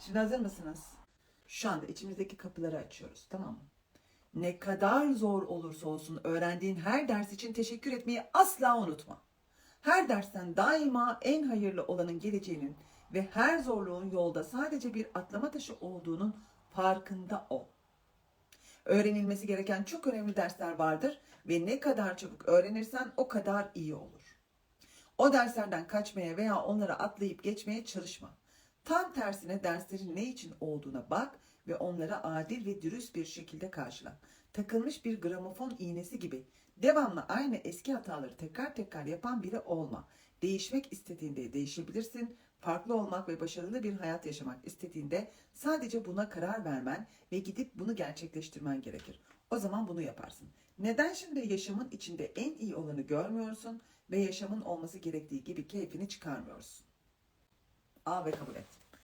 Şimdi hazır mısınız? Şu anda içimizdeki kapıları açıyoruz tamam mı? Ne kadar zor olursa olsun öğrendiğin her ders için teşekkür etmeyi asla unutma. Her dersten daima en hayırlı olanın geleceğinin ve her zorluğun yolda sadece bir atlama taşı olduğunun farkında ol. Öğrenilmesi gereken çok önemli dersler vardır ve ne kadar çabuk öğrenirsen o kadar iyi olur. O derslerden kaçmaya veya onlara atlayıp geçmeye çalışma. Tam tersine derslerin ne için olduğuna bak ve onlara adil ve dürüst bir şekilde karşıla. Takılmış bir gramofon iğnesi gibi devamlı aynı eski hataları tekrar tekrar yapan biri olma. Değişmek istediğinde değişebilirsin. Farklı olmak ve başarılı bir hayat yaşamak istediğinde sadece buna karar vermen ve gidip bunu gerçekleştirmen gerekir. O zaman bunu yaparsın. Neden şimdi yaşamın içinde en iyi olanı görmüyorsun ve yaşamın olması gerektiği gibi keyfini çıkarmıyorsun? Al ve kabul et.